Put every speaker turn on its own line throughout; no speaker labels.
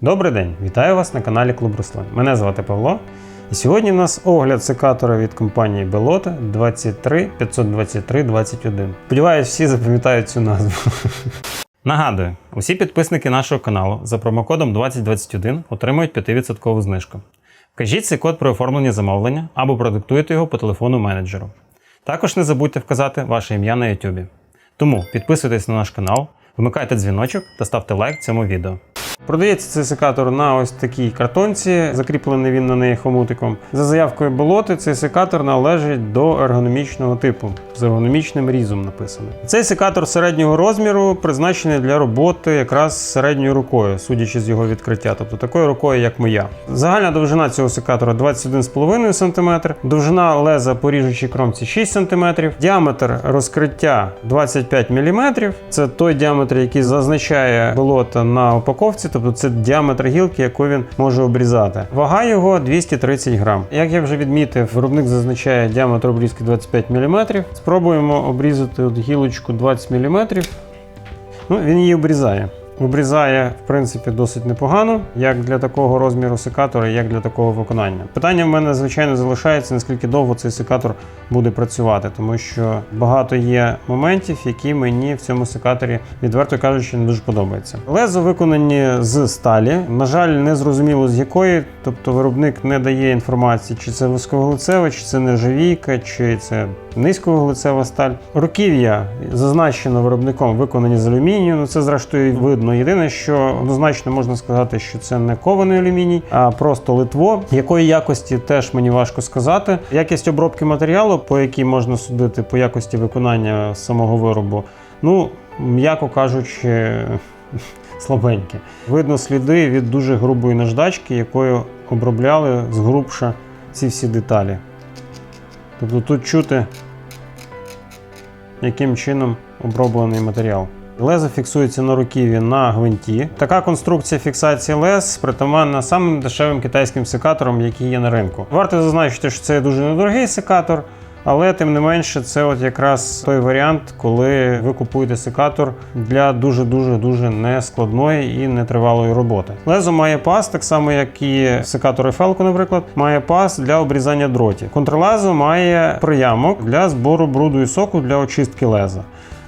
Добрий день, вітаю вас на каналі Клуб Руслан. Мене звати Павло. І сьогодні в нас огляд секатора від компанії Belota 23 523 21. Сподіваюсь, всі запам'ятають цю назву. Нагадую, усі підписники нашого каналу за промокодом 2021 отримують 5% знижку. Вкажіть цей код при оформленні замовлення або продиктуйте його по телефону менеджеру. Також не забудьте вказати ваше ім'я на YouTube. Тому підписуйтесь на наш канал, вмикайте дзвіночок та ставте лайк цьому відео. Продається цей секатор на ось такій картонці, закріплений він на неї хомутиком. За заявкою болоти, цей секатор належить до ергономічного типу, з ергономічним різом написано. Цей секатор середнього розміру призначений для роботи якраз середньою рукою, судячи з його відкриття, тобто такою рукою, як моя. Загальна довжина цього секатора 21,5 см, довжина леза по ріжучій кромці 6 см, діаметр розкриття 25 мм. Це той діаметр, який зазначає болота на упаковці, тобто це діаметр гілки, яку він може обрізати. Вага його 230 грам. Як я вже відмітив, виробник зазначає діаметр обрізки 25 мм. Спробуємо обрізати от гілочку 20 мм. Ну, він її обрізає. Обрізає, в принципі, досить непогано, як для такого розміру секатора, як для такого виконання. Питання в мене, звичайно, залишається, наскільки довго цей секатор буде працювати, тому що багато є моментів, які мені в цьому секаторі, відверто кажучи, не дуже подобаються. Лезо виконані з сталі. На жаль, не зрозуміло з якої, тобто виробник не дає інформації, чи це високовуглецева, чи це нержавійка, чи це низьковуглецева сталь. Руків'я зазначено виробником виконані з алюмінію. Ну це зрештою видно. Єдине, що однозначно можна сказати, що це не кований алюміній, а просто литво. Якої якості теж мені важко сказати. Якість обробки матеріалу, по якій можна судити по якості виконання самого виробу, ну м'яко кажучи. Слабеньке. Видно сліди від дуже грубої наждачки, якою обробляли згрубша ці всі деталі. Тобто тут чути, яким чином оброблений матеріал. Лезо фіксується на руківі на гвинті. Така конструкція фіксації лез притаманна самим дешевим китайським секатором, які є на ринку. Варто зазначити, що це дуже недорогий секатор. Але тим не менше, це от якраз той варіант, коли ви купуєте секатор для дуже дуже дуже нескладної і нетривалої роботи. Лезо має пас, так само як і секатор Фелко, наприклад, має пас для обрізання дротів. Контрлезо має приямок для збору бруду і соку для очистки леза.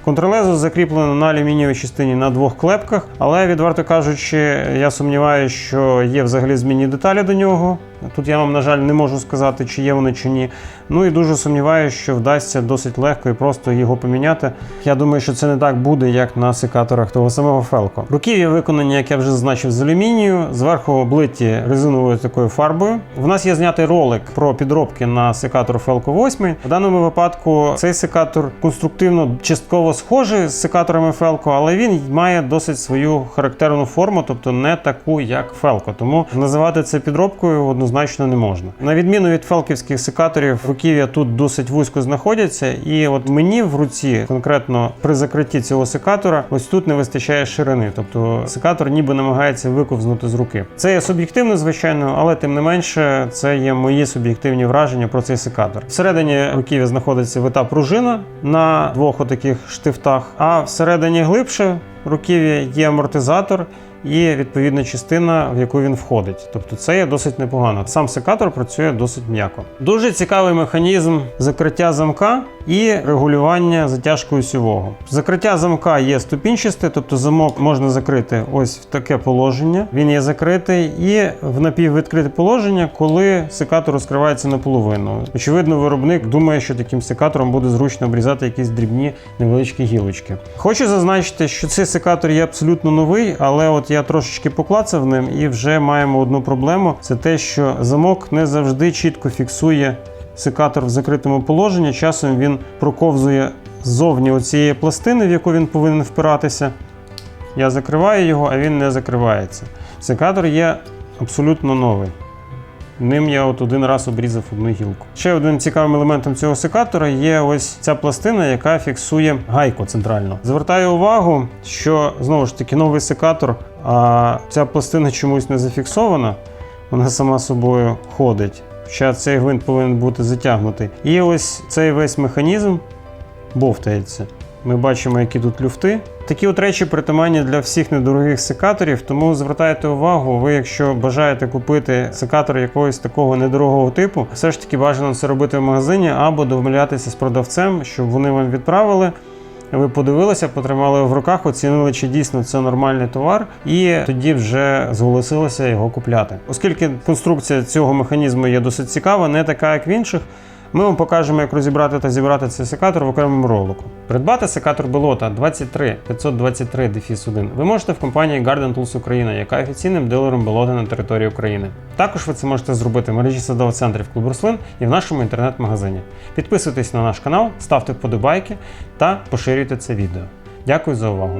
Контрлезо закріплено на алюмінієвій частині на двох клепках, але відверто кажучи, я сумніваюся, що є взагалі змінні деталі до нього. Тут я вам, на жаль, не можу сказати, чи є вони чи ні. Ну і дуже сумніваюся, що вдасться досить легко і просто його поміняти. Я думаю, що це не так буде, як на секаторах того самого Фелко. Руків'я виконані, як я вже зазначив, з алюмінію, зверху облиті резиновою такою фарбою. В нас є знятий ролик про підробки на секатор Фелко 8. В даному випадку цей секатор конструктивно частково схожий з секаторами Фелко, але він має досить свою характерну форму, тобто не таку, як Фелко. Тому називати це підробкою однозначно не можна. На відміну від фелківських секаторів, руків'я тут досить вузько знаходяться, і от мені в руці, конкретно при закритті цього секатора, ось тут не вистачає ширини. Тобто секатор ніби намагається виковзнути з руки. Це є суб'єктивно, звичайно, але тим не менше, це є мої суб'єктивні враження про цей секатор. Всередині руків'я знаходиться вита пружина на двох отаких штифтах, а всередині глибше руків'я є амортизатор. І відповідна частина, в яку він входить. Тобто це є досить непогано. Сам секатор працює досить м'яко. Дуже цікавий механізм закриття замка і регулювання затяжкою сівого. Закриття замка є ступінчасте, тобто замок можна закрити ось в таке положення. Він є закритий, і в напіввідкрите положення, коли секатор розкривається наполовину. Очевидно, виробник думає, що таким секатором буде зручно обрізати якісь дрібні невеличкі гілочки. Хочу зазначити, що цей секатор є абсолютно новий, але от я трошечки поклацав ним і вже маємо одну проблему: це те, що замок не завжди чітко фіксує секатор в закритому положенні. Часом він проковзує ззовні оцієї пластини, в яку він повинен впиратися. Я закриваю його, а він не закривається. Секатор є абсолютно новий. Ним я от один раз обрізав одну гілку. Ще одним цікавим елементом цього секатора є ось ця пластина, яка фіксує гайку центрально. Звертаю увагу, що знову ж таки новий секатор, а ця пластина чомусь не зафіксована, вона сама собою ходить. Хоча цей гвинт повинен бути затягнутий. І ось цей весь механізм бовтається. Ми бачимо, які тут люфти. Такі от речі притаманні для всіх недорогих секаторів, тому звертайте увагу, ви, якщо бажаєте купити секатор якогось такого недорогого типу, все ж таки бажано це робити в магазині або домовлятися з продавцем, щоб вони вам відправили. Ви подивилися, потримали в руках, оцінили, чи дійсно це нормальний товар, і тоді вже зголосилися його купляти. Оскільки конструкція цього механізму є досить цікава, не така, як в інших. Ми вам покажемо, як розібрати та зібрати цей секатор в окремому ролику. Придбати секатор Белота 23 523 1 ви можете в компанії Garden Tools Україна, яка є офіційним дилером Белота на території України. Також ви це можете зробити в мережі садових центрів Клуб Рослин і в нашому інтернет-магазині. Підписуйтесь на наш канал, ставте вподобайки та поширюйте це відео. Дякую за увагу.